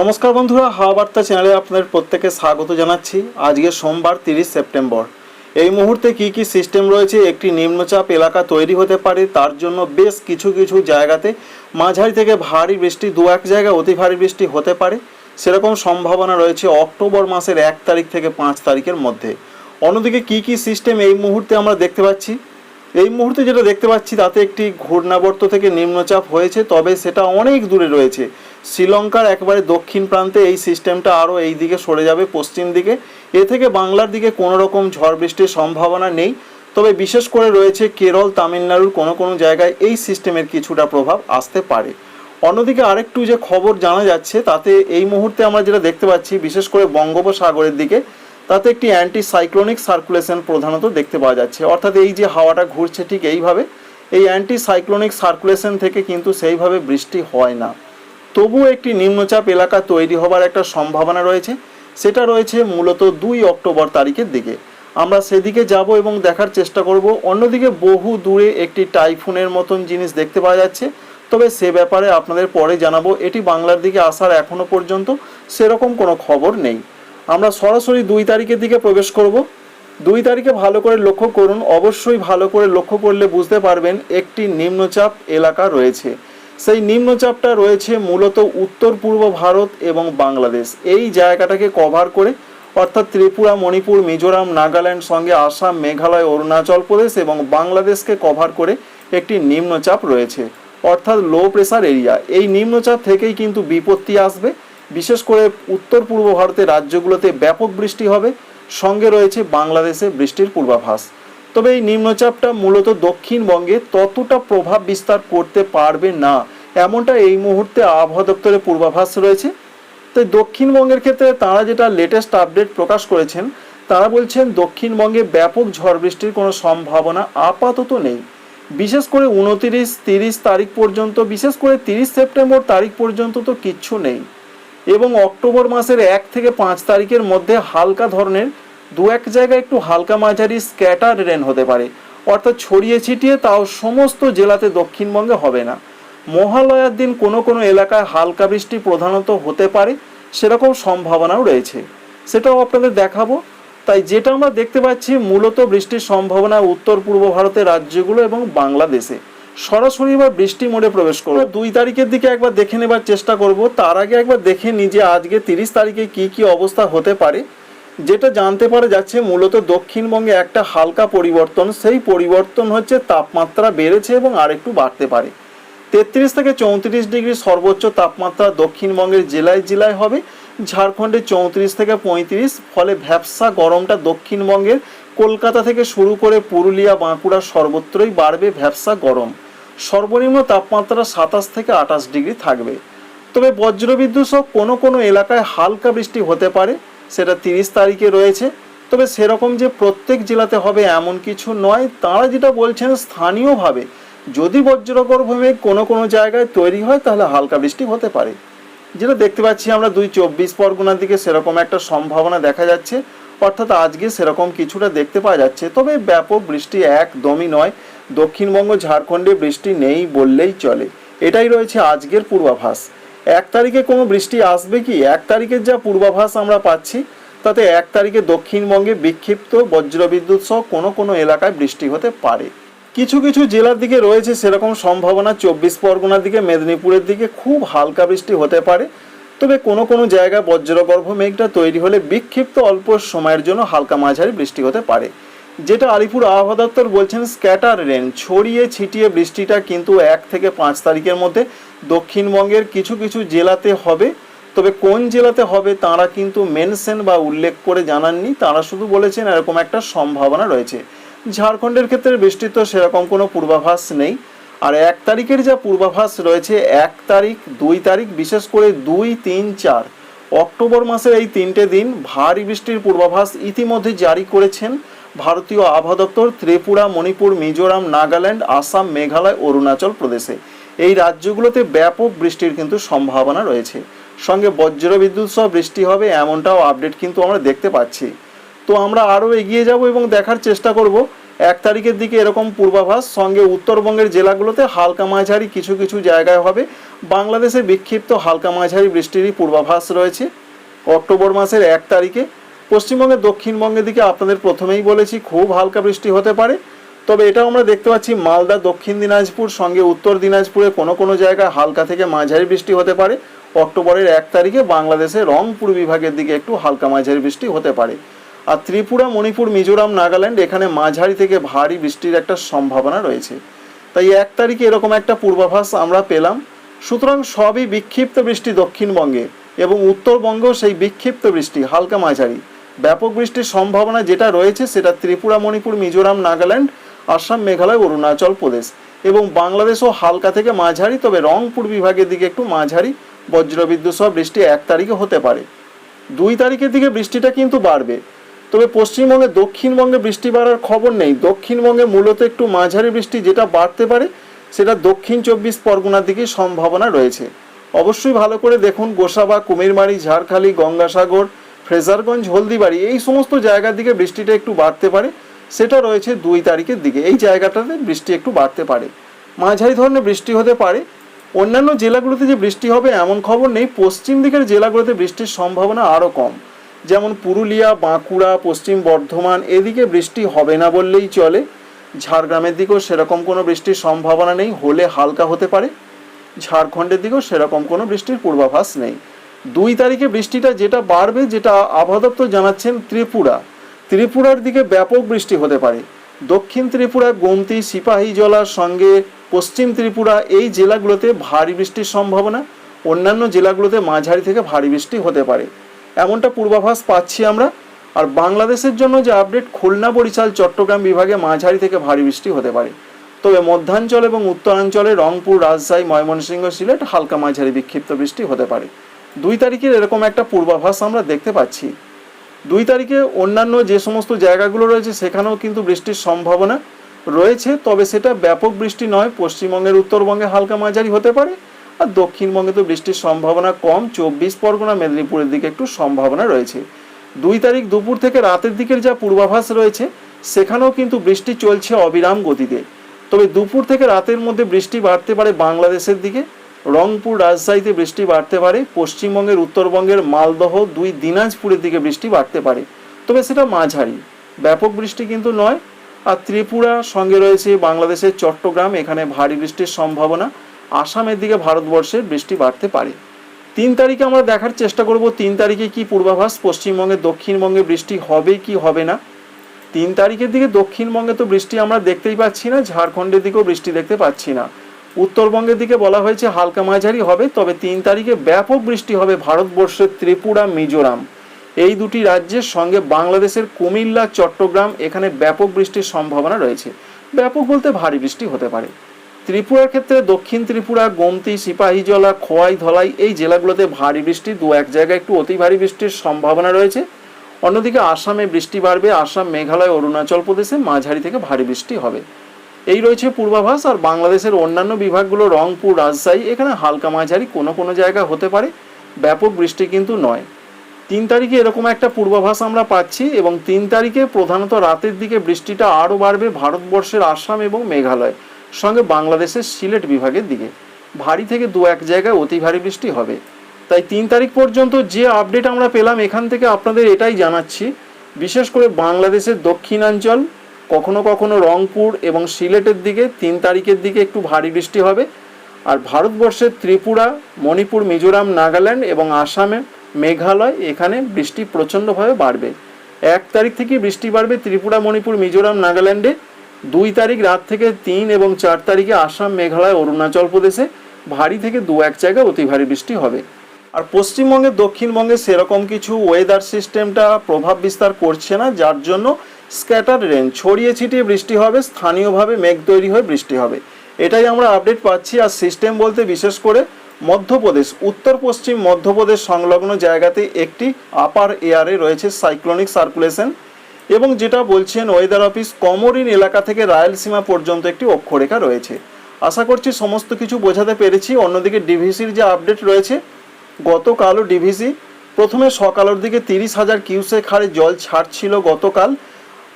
নমস্কার বন্ধুরা হাওয়া বার্তা চ্যানেলে আপনাদের প্রত্যেকে স্বাগত জানাচ্ছি। আজকে সোমবার তিরিশ সেপ্টেম্বর। এই মুহূর্তে কি কি সিস্টেম রয়েছে, একটি নিম্নচাপ এলাকা তৈরি হতে পারে, তার জন্য বেশ কিছু কিছু জায়গাতে মাঝারি থেকে ভারী বৃষ্টি, দু এক জায়গায় অতি ভারী বৃষ্টি হতে পারে। সেরকম সম্ভাবনা রয়েছে অক্টোবর মাসের এক তারিখ থেকে পাঁচ তারিখের মধ্যে। অন্যদিকে কি কি সিস্টেম এই মুহূর্তে আমরা দেখতে পাচ্ছি এই মুহূর্তে যেটা দেখতে পাচ্ছি, তাতে একটি ঘূর্ণাবর্ত থেকে নিম্নচাপ হয়েছে, তবে সেটা অনেক দূরে রয়েছে। শ্রীলঙ্কার একেবারে দক্ষিণ প্রান্তে এই সিস্টেমটা আরও এই দিকে সরে যাবে, পশ্চিম দিকে। এ থেকে বাংলার দিকে কোনো রকম ঝড় বৃষ্টির সম্ভাবনা নেই। তবে বিশেষ করে রয়েছে কেরল, তামিলনাড়ুর কোনো কোনো জায়গায় এই সিস্টেমের কিছুটা প্রভাব আসতে পারে। অন্যদিকে আরেকটু যে খবর জানা যাচ্ছে, তাতে এই মুহূর্তে আমরা যেটা দেখতে পাচ্ছি, বিশেষ করে বঙ্গোপসাগরের দিকে তাতে একটি অ্যান্টি সাইক্লোনিক সার্কুলেশন প্রধানত দেখতে পাওয়া যাচ্ছে। অর্থাৎ এই যে হাওয়াটা ঘুরছে ঠিক এইভাবে, এই অ্যান্টি সাইক্লোনিক সার্কুলেশন থেকে কিন্তু সেইভাবে বৃষ্টি হয় না। তবুও একটি নিম্নচাপ এলাকা তৈরি হবার একটা সম্ভাবনা রয়েছে। সেটা রয়েছে মূলত দুই অক্টোবর তারিখের দিকে। আমরা সেদিকে যাব এবং দেখার চেষ্টা করব। অন্যদিকে বহু দূরে একটি টাইফুনের মতন জিনিস দেখতে পাওয়া যাচ্ছে। তবে সে ব্যাপারে আপনাদের পরে জানাব। এটি বাংলার দিকে আসার এখনও পর্যন্ত সেরকম কোনো খবর নেই। আমরা সরাসরি দুই তারিখের দিকে প্রবেশ করব। দুই তারিখে ভালো করে লক্ষ্য করুন, অবশ্যই ভালো করে লক্ষ্য করলে বুঝতে পারবেন একটি নিম্নচাপ এলাকা রয়েছে। সেই নিম্নচাপটা রয়েছে মূলত উত্তর পূর্ব ভারত এবং বাংলাদেশ। এই জায়গাটাকে কভার করে, অর্থাৎ ত্রিপুরা, মণিপুর, মিজোরাম, নাগাল্যান্ড সঙ্গে আসাম, মেঘালয়, অরুণাচল প্রদেশ এবং বাংলাদেশকে কভার করে একটি নিম্নচাপ রয়েছে, অর্থাৎ লো প্রেসার এরিয়া এই নিম্নচাপ থেকেই কিন্তু বিপত্তি আসবে। বিশেষ করে উত্তর পূর্ব ভারতের রাজ্যগুলোতে ব্যাপক বৃষ্টি হবে। সঙ্গে রয়েছে বাংলাদেশে বৃষ্টির পূর্বাভাস। তবে এই নিম্নচাপটা মূলত দক্ষিণবঙ্গে ততটা প্রভাব বিস্তার করতে পারবে না। এমনটা এই মুহূর্তে আবহাওয়া দপ্তরের পূর্বাভাস রয়েছে। তাই দক্ষিণবঙ্গের ক্ষেত্রে তারা যেটা লেটেস্ট আপডেট প্রকাশ করেছেন, তারা বলছেন দক্ষিণবঙ্গে ব্যাপক ঝড় বৃষ্টির কোনো সম্ভাবনা আপাতত নেই। বিশেষ করে উনতিরিশ, তিরিশ তারিখ পর্যন্ত, বিশেষ করে তিরিশ সেপ্টেম্বর তারিখ পর্যন্ত তো কিচ্ছু নেই। এবং অক্টোবর মাসের এক থেকে পাঁচ তারিখের মধ্যে হালকা ধরনের দু এক জায়গায় একটু হালকা মাঝারি স্ক্যাটার রেন হতে পারে। অর্থাৎ ছড়িয়ে ছিটিয়ে তাও সমস্ত জেলাতে দক্ষিণবঙ্গে হবে না। মহালয়ার দিন কোনো কোনো এলাকায় হালকা বৃষ্টি প্রধানত হতে পারে, সেরকম সম্ভাবনাও রয়েছে। সেটাও আপনাদের দেখাবো। তাই যেটা আমরা দেখতে পাচ্ছি, মূলত বৃষ্টির সম্ভাবনা উত্তর পূর্ব ভারতের রাজ্যগুলো এবং বাংলাদেশে। সরাসরি এবার বৃষ্টি মোডে প্রবেশ করব। দুই তারিখের দিকে একবার দেখে নেবার চেষ্টা করব। তার আগে একবার দেখে নিই যে আজকে তিরিশ তারিখে কি কি অবস্থা হতে পারে। যেটা জানতে পারা যাচ্ছে মূলত দক্ষিণবঙ্গে একটা হালকা পরিবর্তন। সেই পরিবর্তন হচ্ছে তাপমাত্রা বেড়েছে এবং আরেকটু বাড়তে পারে। তেত্রিশ থেকে চৌত্রিশ ডিগ্রি সর্বোচ্চ তাপমাত্রা দক্ষিণবঙ্গের জেলায় জেলায় হবে। ঝাড়খণ্ডে চৌত্রিশ থেকে পঁয়ত্রিশ ফলে ভ্যাবসা গরমটা দক্ষিণবঙ্গের। কলকাতা থেকে শুরু করে পুরুলিয়া বাঁকুড়া সর্বত্রই বাড়বে ভ্যাবসা গরম। সর্বনিম্ন তাপমাত্রা সাতাশ থেকে আঠাশ ডিগ্রি থাকবে। তবে বজ্রবিদ্যুৎ সহ কোনো কোনো এলাকায় হালকা বৃষ্টি হতে পারে, সেটা তিরিশ তারিখে রয়েছে। তবে সেরকম যে প্রত্যেক জেলাতে হবে এমন কিছু নয়, তারা যেটা বলছেন স্থানীয়ভাবে যদি বজ্রগর্ভ কোনো কোনো জায়গায় তৈরি হয়, তাহলে হালকা বৃষ্টি হতে পারে। যেটা দেখতে পাচ্ছি আমরা দুই চব্বিশ পরগনার দিকে সেরকম একটা সম্ভাবনা দেখা যাচ্ছে, অর্থাৎ আজকে সেরকম কিছুটা দেখতে পাওয়া যাচ্ছে। তবে ব্যাপক বৃষ্টি একদমই নয় দক্ষিণবঙ্গ, ঝাড়খণ্ডে বৃষ্টি নেই বললেই চলে। এটাই রয়েছে আজকের পূর্বাভাস। এক তারিখে কোনো বৃষ্টি আসবে কি? এক তারিখের যা পূর্বাভাস আমরা পাচ্ছি, তাতে এক তারিখে দক্ষিণবঙ্গে বিক্ষিপ্ত বজ্রবিদ্যুৎ সহ কোনো কোনো এলাকায় বৃষ্টি হতে পারে। কিছু কিছু জেলার দিকে রয়েছে সেরকম সম্ভাবনা। চব্বিশ পরগনার দিকে, মেদিনীপুরের দিকে খুব হালকা বৃষ্টি হতে পারে। তবে কোনো কোনো জায়গায় বজ্রগর্ভ মেঘটা তৈরি হলে বিক্ষিপ্ত অল্প সময়ের জন্য হালকা মাঝারি বৃষ্টি হতে পারে। যেটা আলিপুর আবহাওয়া দপ্তর বলছেন স্ক্যাটার রেন। ছড়িয়ে ছিটিয়ে বৃষ্টিটা কিন্তু এক থেকে পাঁচ তারিখের মধ্যে দক্ষিণবঙ্গের কিছু কিছু জেলাতে হবে। তবে কোন জেলাতে হবে তারা কিন্তু মেনশন বা উল্লেখ করে জানাননি। তারা শুধু বলেছেন এরকম একটা সম্ভাবনা রয়েছে। ঝাড়খণ্ডের ক্ষেত্রে বৃষ্টির তো সেরকম কোনো পূর্বাভাস নেই। আর এক তারিখের যা পূর্বাভাস রয়েছে, এক তারিখ, দুই তারিখ, বিশেষ করে দুই, তিন, চার। অক্টোবর মাসের এই তিনটে দিন ভারী বৃষ্টির পূর্বাভাস ইতিমধ্যে জারি করেছেন ভারতীয় আবহাওয়া দপ্তর, ত্রিপুরা, মণিপুর, মিজোরাম, নাগাল্যান্ড, আসাম, মেঘালয়, অরুণাচল প্রদেশে। এই রাজ্যগুলোতে ব্যাপক বৃষ্টির কিন্তু সম্ভাবনা রয়েছে। সঙ্গে বজ্রবিদ্যুৎ সহ বৃষ্টি হবে এমনটাও আপডেট কিন্তু আমরা দেখতে পাচ্ছি। তো আমরা আরও এগিয়ে যাব এবং দেখার চেষ্টা করব। এক তারিখের দিকে এরকম পূর্বাভাস, সঙ্গে উত্তরবঙ্গের জেলাগুলোতে হালকা মাঝারি কিছু কিছু জায়গায় হবে। বাংলাদেশে বিক্ষিপ্ত হালকা মাঝারি বৃষ্টিরই পূর্বাভাস রয়েছে। অক্টোবর মাসের এক তারিখে পশ্চিমবঙ্গের দক্ষিণবঙ্গের দিকে আপনাদের প্রথমেই বলেছি, খুব হালকা বৃষ্টি হতে পারে। তবে এটাও আমরা দেখতে পাচ্ছি, মালদা, দক্ষিণ দিনাজপুর, সঙ্গে উত্তর দিনাজপুরে কোনো কোনো জায়গায় হালকা থেকে মাঝারি বৃষ্টি হতে পারে। অক্টোবরের এক তারিখে বাংলাদেশে রংপুর বিভাগের দিকে একটু হালকা মাঝারি বৃষ্টি হতে পারে। আর ত্রিপুরা, মণিপুর, মিজোরাম, নাগাল্যান্ড এখানে মাঝারি থেকে ভারী বৃষ্টির একটা সম্ভাবনা রয়েছে। তাই এক তারিখে এরকম একটা পূর্বাভাস আমরা পেলাম। সুতরাং সবই বিক্ষিপ্ত বৃষ্টি দক্ষিণবঙ্গে এবং উত্তরবঙ্গেও সেই বিক্ষিপ্ত বৃষ্টি, হালকা মাঝারি। ব্যাপক বৃষ্টির সম্ভাবনা যেটা রয়েছে সেটা ত্রিপুরা, মণিপুর, মিজোরাম, নাগাল্যান্ড, আসাম, মেঘালয়, অরুণাচল প্রদেশ এবং বাংলাদেশও হালকা থেকে মাঝারি, তবে রংপুর বিভাগের দিকে একটু মাঝারি, বজ্রবিদ্যুৎ সহ বৃষ্টি এক তারিখে হতে পারে। দুই তারিখের দিকে বৃষ্টিটা কিন্তু বাড়বে, তবে পশ্চিমবঙ্গে, দক্ষিণবঙ্গে বৃষ্টি বাড়ার খবর নেই। দক্ষিণবঙ্গে মূলত একটু মাঝারি বৃষ্টি যেটা বাড়তে পারে, সেটা দক্ষিণ চব্বিশ পরগনার দিকে সম্ভাবনা রয়েছে। অবশ্যই ভালো করে দেখুন গোসাবা, কুমিরমারি, ঝাড়খালি, গঙ্গাসাগর ফ্রেজারগঞ্জ, হলদিবাড়ি, এই সমস্ত জায়গার দিকে বৃষ্টিটা একটু বাড়তে পারে। সেটা রয়েছে দুই তারিখের দিকে। এই জায়গাটাতে বৃষ্টি একটু বাড়তে পারে। মাঝারি ধরনের বৃষ্টি হতে পারে। অন্যান্য জেলাগুলোতে যে বৃষ্টি হবে এমন খবর নেই। পশ্চিম দিকের জেলাগুলোতে বৃষ্টির সম্ভাবনা আরও কম। যেমন পুরুলিয়া, বাঁকুড়া, পশ্চিম বর্ধমান, এদিকে বৃষ্টি হবে না বললেই চলে। ঝাড়গ্রামের দিকেও সেরকম কোনো বৃষ্টির সম্ভাবনা নেই। হলে হালকা হতে পারে। ঝাড়খণ্ডের দিকেও সেরকম কোনো বৃষ্টির পূর্বাভাস নেই। দুই তারিখে বৃষ্টিটা যেটা বাড়বে, যেটা আবহাওয়া দপ্তর জানাচ্ছেন ত্রিপুরা। ত্রিপুরার দিকে ব্যাপক বৃষ্টি হতে পারে। দক্ষিণ ত্রিপুরা গোমতি, সিপাহী জলার সঙ্গে পশ্চিম ত্রিপুরা এই জেলাগুলোতে ভারী বৃষ্টির সম্ভাবনা। অন্যান্য জেলাগুলোতে মাঝারি থেকে ভারী বৃষ্টি হতে পারে। এমনটা পূর্বাভাস পাচ্ছি আমরা। আর বাংলাদেশের জন্য যে আপডেট, খুলনা, বরিশাল, চট্টগ্রাম বিভাগে মাঝারি থেকে ভারী বৃষ্টি হতে পারে। তবে মধ্যাঞ্চল এবং উত্তরাঞ্চলে রংপুর, রাজশাহী, ময়মনসিংহ, সিলেট হালকা মাঝারি বিক্ষিপ্ত বৃষ্টি হতে পারে। দুই তারিখের এরকম একটা পূর্বাভাস আমরা দেখতে পাচ্ছি। দুই তারিখে অন্যান্য যে সমস্ত জায়গাগুলো রয়েছে, সেখানেও কিন্তু বৃষ্টির সম্ভাবনা রয়েছে, তবে সেটা ব্যাপক বৃষ্টি নয়। পশ্চিমবঙ্গের উত্তরবঙ্গে হালকা মাঝারি হতে পারে, আর দক্ষিণবঙ্গে তো বৃষ্টির সম্ভাবনা কম। চব্বিশ পরগনা, মেদিনীপুরের দিকে একটু সম্ভাবনা রয়েছে। দুই তারিখ দুপুর থেকে রাতের দিকের যা পূর্বাভাস রয়েছে, সেখানেও কিন্তু বৃষ্টি চলছে অবিরাম গতিতে। তবে দুপুর থেকে রাতের মধ্যে বৃষ্টি বাড়তে পারে বাংলাদেশের দিকে। রংপুর রাজশাহীতে বৃষ্টি বাড়তে পারে। পশ্চিমবঙ্গের উত্তরবঙ্গের মালদহ দুই, দিনাজপুরের দিকে বৃষ্টি বাড়তে পারে। তবে সেটা মাঝারি। ব্যাপক বৃষ্টি কিন্তু নয়। আর ত্রিপুরা সঙ্গে রয়েছে বাংলাদেশের চট্টগ্রাম। এখানে ভারী বৃষ্টির সম্ভাবনা। আসামের দিকে ভারতবর্ষের বৃষ্টি বাড়তে পারে। তিন তারিখে আমরা দেখার চেষ্টা করব তিন তারিখে কি পূর্বাভাস। পশ্চিমবঙ্গে, দক্ষিণবঙ্গে বৃষ্টি হবে কি হবে না। তিন তারিখের দিকে দক্ষিণবঙ্গে তো বৃষ্টি আমরা দেখতেই পাচ্ছি না। ঝাড়খণ্ডের দিকেও বৃষ্টি দেখতে পাচ্ছি না। উত্তরবঙ্গের দিকে বলা হয়েছে হালকা মাঝারি হবে, তবে তিন তারিখে ব্যাপক বৃষ্টি হবে ভারতবর্ষের ত্রিপুরা, মিজোরাম। এই দুটি রাজ্যের সঙ্গে বাংলাদেশের কুমিল্লা, চট্টগ্রাম, এখানে ব্যাপক বৃষ্টির সম্ভাবনা রয়েছে। ব্যাপক বলতে ভারী বৃষ্টি হতে পারে। ত্রিপুরার ক্ষেত্রে দক্ষিণ ত্রিপুরা, গোমতি, সিপাহীজলা খোয়াই ধলাই এই জেলাগুলোতে ভারী বৃষ্টি, দু এক জায়গায় একটু অতি ভারী বৃষ্টির সম্ভাবনা রয়েছে। অন্যদিকে আসামে বৃষ্টি বাড়বে, আসাম, মেঘালয়, অরুণাচল প্রদেশে মাঝারি থেকে ভারী বৃষ্টি হবে। এই রয়েছে পূর্বাভাস, আর বাংলাদেশের অন্যান্য বিভাগগুলো, রংপুর, রাজশাহী, এখানে হালকা মাঝারি, কোনো কোনো জায়গা হতে পারে। ব্যাপক বৃষ্টি কিন্তু নয়। তিন তারিখে এরকম একটা পূর্বাভাস আমরা পাচ্ছি, এবং তিন তারিখে প্রধানত রাতের দিকে বৃষ্টিটা আরও বাড়বে ভারতবর্ষের আসাম এবং মেঘালয়, সঙ্গে বাংলাদেশের সিলেট বিভাগের দিকে। ভারী থেকে দু এক জায়গায় অতি ভারী বৃষ্টি হবে। তাই তিন তারিখ পর্যন্ত যে আপডেট আমরা পেলাম এখান থেকে আপনাদের এটাই জানাচ্ছি। বিশেষ করে বাংলাদেশের দক্ষিণাঞ্চল কখনো কখনো রংপুর এবং সিলেটের দিকে তিন তারিখের দিকে একটু ভারী বৃষ্টি হবে। আর ভারতবর্ষের ত্রিপুরা, মণিপুর, মিজোরাম, নাগাল্যান্ড এবং আসামে মেঘালয়, এখানে বৃষ্টি প্রচণ্ডভাবে বাড়বে। এক তারিখ থেকে বৃষ্টি বাড়বে ত্রিপুরা, মণিপুর, মিজোরাম, নাগাল্যান্ডে। দুই তারিখ রাত থেকে তিন এবং চার তারিখে আসাম, মেঘালয়, অরুণাচল প্রদেশে ভারী থেকে দু এক জায়গায় অতি ভারী বৃষ্টি হবে। আর পশ্চিমবঙ্গে দক্ষিণবঙ্গে সেরকম কিছু ওয়েদার সিস্টেমটা প্রভাব বিস্তার করছে না, যার জন্য স্ক্যাটার রেন, ছড়িয়ে ছিটিয়ে বৃষ্টি হবে, স্থানীয়ভাবে মেঘ তৈরি হয়ে বৃষ্টি হবে। এটাই আমরা আপডেট পাচ্ছি। আর সিস্টেম বলতে বিশেষ করে মধ্যপ্রদেশ, উত্তর পশ্চিম মধ্যপ্রদেশ সংলগ্ন জায়গাতে একটি আপার এয়ারে রয়েছে সাইক্লোনিক সার্কুলেশন এবং যেটা বলছেন ওয়েদার অফিস কমরিন এলাকা থেকে রায়লসীমা পর্যন্ত একটি অক্ষরেখা রয়েছে। আশা করছি সমস্ত কিছু বোঝাতে পেরেছি। অন্যদিকে ডিভিসির যে আপডেট রয়েছে, গতকালও ডিভিসি প্রথমে সকালের দিকে তিরিশ হাজার কিউসেক হারে জল ছাড়ছিল গতকাল।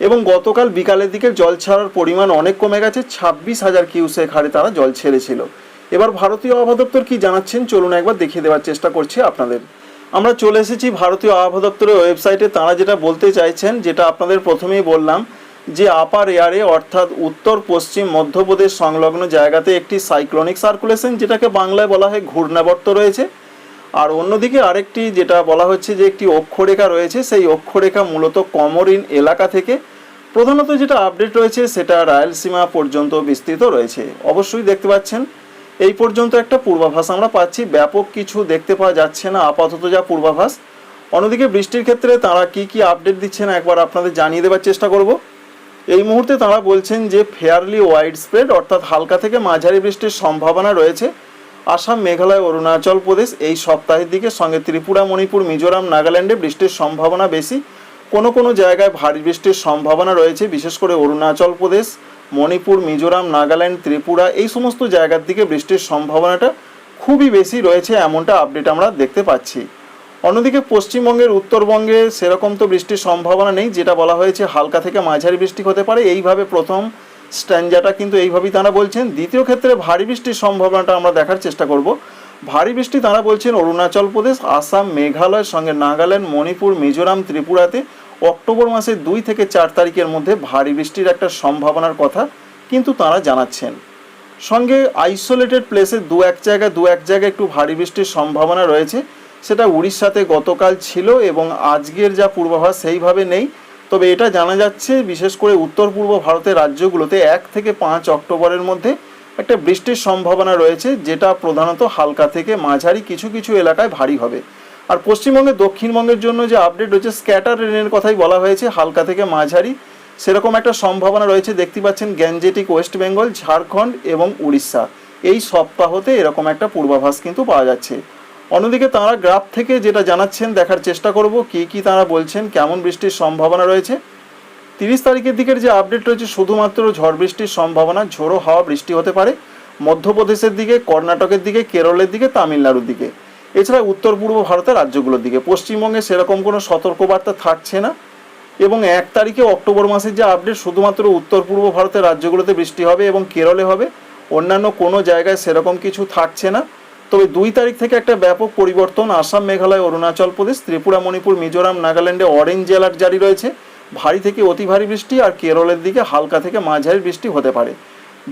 এবং গতকাল বিকালের দিকে জল ছাড়ার পরিমাণ অনেক কমে গেছে, ছাব্বিশ হাজার কিউসেক হারে তারা জল ছেড়েছিল। এবার ভারতীয় আবহাওয়া দপ্তর কি জানাচ্ছেন, চলুন একবার দেখিয়ে দেওয়ার চেষ্টা করছি আপনাদের। আমরা চলে এসেছি ভারতীয় আবহাওয়া দপ্তরের ওয়েবসাইটে। তারা যেটা বলতে চাইছেন, যেটা আপনাদের প্রথমেই বললাম, যে আপার এয়ারে, অর্থাৎ উত্তর, পশ্চিম, মধ্যপ্রদেশ সংলগ্ন জায়গাতে একটি সাইক্লোনিক সার্কুলেশন যেটাকে বাংলায় বলা হয় ঘূর্ণাবর্ত রয়েছে। আর অন্যদিকে আরেকটি যেটা বলা হচ্ছে যে একটি অক্ষরেখা রয়েছে, সেই অক্ষরেখা মূলত কমরিন এলাকা থেকে। প্রধানত যেটা আপডেট রয়েছে, সেটা রায়লসীমা পর্যন্ত বিস্তৃত রয়েছে। অবশ্যই দেখতে পাচ্ছেন, এই পর্যন্ত একটা পূর্বাভাস আমরা পাচ্ছি। ব্যাপক কিছু দেখতে পাওয়া যাচ্ছে না, আপাতত যা পূর্বাভাস। অন্যদিকে বৃষ্টির ক্ষেত্রে তারা কি কি আপডেট দিচ্ছেন একবার আপনাদের জানিয়ে দেওয়ার চেষ্টা করব। এই মুহূর্তে তারা বলছেন যে ফেয়ারলি ওয়াইড স্প্রেড অর্থাৎ হালকা থেকে মাঝারি বৃষ্টির সম্ভাবনা রয়েছে। আসাম, মেঘালয়, অরুণাচল প্রদেশ এই সপ্তাহের দিকে সঙ্গে ত্রিপুরা, মণিপুর, মিজোরাম, নাগাল্যান্ডে বৃষ্টির সম্ভাবনা বেশি। কোনো কোনো জায়গায় ভারী বৃষ্টির সম্ভাবনা রয়েছে, বিশেষ করে অরুণাচল প্রদেশ, মণিপুর, মিজোরাম, নাগাল্যান্ড, ত্রিপুরা, এই সমস্ত জায়গার দিকে বৃষ্টির সম্ভাবনাটা খুবই বেশি রয়েছে এমনটা আপডেট আমরা দেখতে পাচ্ছি। অন্যদিকে পশ্চিমবঙ্গের উত্তরবঙ্গে সেরকম তো বৃষ্টির সম্ভাবনা নেই, যেটা বলা হয়েছে হালকা থেকে মাঝারি বৃষ্টি হতে পারে। এইভাবে প্রথম স্ট্যান্ডাটা কিন্তু এইভাবেই তারা বলছেন। দ্বিতীয় ক্ষেত্রে ভারী বৃষ্টির সম্ভাবনাটা আমরা দেখার চেষ্টা করব। ভারী বৃষ্টি তারা বলছেন অরুণাচল প্রদেশ, আসাম, মেঘালয়ের সঙ্গে নাগাল্যান্ড, মণিপুর, মিজোরাম, ত্রিপুরাতে অক্টোবর মাসের দুই থেকে চার তারিখের মধ্যে ভারী বৃষ্টির একটা সম্ভাবনার কথা কিন্তু তারা জানাচ্ছেন। সঙ্গে আইসোলেটেড প্লেসে দু এক জায়গায় দু এক জায়গায় একটু ভারী বৃষ্টির সম্ভাবনা রয়েছে। সেটা উড়িষ্যাতে গতকাল ছিল এবং আজকের যা পূর্বাভাস সেইভাবে নেই। তবে এটা জানা যাচ্ছে, বিশেষ করে উত্তর পূর্ব ভারতের রাজ্যগুলোতে এক থেকে পাঁচ অক্টোবরের মধ্যে একটা বৃষ্টির সম্ভাবনা রয়েছে, যেটা প্রধানত হালকা থেকে মাঝারি কিছু কিছু এলাকায় ভারী হবে। আর পশ্চিমবঙ্গে, দক্ষিণবঙ্গের জন্য যে আপডেট রয়েছে স্ক্যাটার রেনের কথাই বলা হয়েছে, হালকা থেকে মাঝারি। সেরকম একটা সম্ভাবনা রয়েছে, দেখতে পাচ্ছেন গ্যাঞ্জেটিক ওয়েস্ট বেঙ্গল ঝাড়খণ্ড এবং উড়িষ্যা এই সপ্তাহতে এরকম একটা পূর্বাভাস কিন্তু পাওয়া যাচ্ছে। অন্যদিকে তারা গ্রাফ থেকে যেটা জানাচ্ছেন, দেখার চেষ্টা করব কি কি তারা বলছেন, কেমন বৃষ্টির সম্ভাবনা রয়েছে। তিরিশ তারিখের দিকের যে আপডেট রয়েছে, শুধুমাত্র ঝড় বৃষ্টির সম্ভাবনা, ঝোড়ো হাওয়া বৃষ্টি হতে পারে। মধ্যপ্রদেশের দিকে, কর্ণাটকের দিকে, কেরলের দিকে, তামিলনাড়ুর দিকে। এছাড়া উত্তর পূর্ব ভারতের রাজ্যগুলোর দিকে। পশ্চিমবঙ্গে সেরকম কোনো সতর্কবার্তা থাকছে না। এবং এক তারিখে অক্টোবর মাসের যে আপডেট, শুধুমাত্র উত্তর পূর্ব ভারতের রাজ্যগুলোতে বৃষ্টি হবে এবং কেরলে হবে। অন্যান্য কোনো জায়গায় সেরকম কিছু থাকছে না। তবে দুই তারিখ থেকে একটা ব্যাপক পরিবর্তন আসাম, মেঘালয়, অরুণাচল প্রদেশ, ত্রিপুরা, মণিপুর, মিজোরাম, নাগাল্যান্ডে অরেঞ্জ অ্যালার্ট জারি রয়েছে। ভারী থেকে অতি ভারী বৃষ্টি আর কেরলের দিকে হালকা থেকে মাঝারি বৃষ্টি হতে পারে।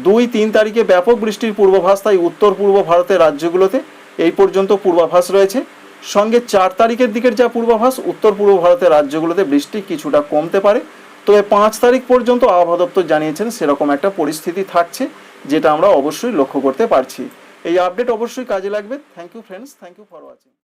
দুই তিন তারিখে ব্যাপক বৃষ্টির পূর্বাভাস তাই উত্তর পূর্ব ভারতের রাজ্যগুলোতে এই পর্যন্ত পূর্বাভাস রয়েছে। সঙ্গে চার তারিখের দিকের যা পূর্বাভাস, উত্তর পূর্ব ভারতের রাজ্যগুলোতে বৃষ্টি কিছুটা কমতে পারে। তবে পাঁচ তারিখ পর্যন্ত আবহাওয়া দপ্তর জানিয়েছেন সেরকম একটা পরিস্থিতি থাকছে, যেটা আমরা অবশ্যই লক্ষ্য করতে পারছি। এই আপডেট অবশ্যই কাজে লাগবে। Thank you friends thank you for watching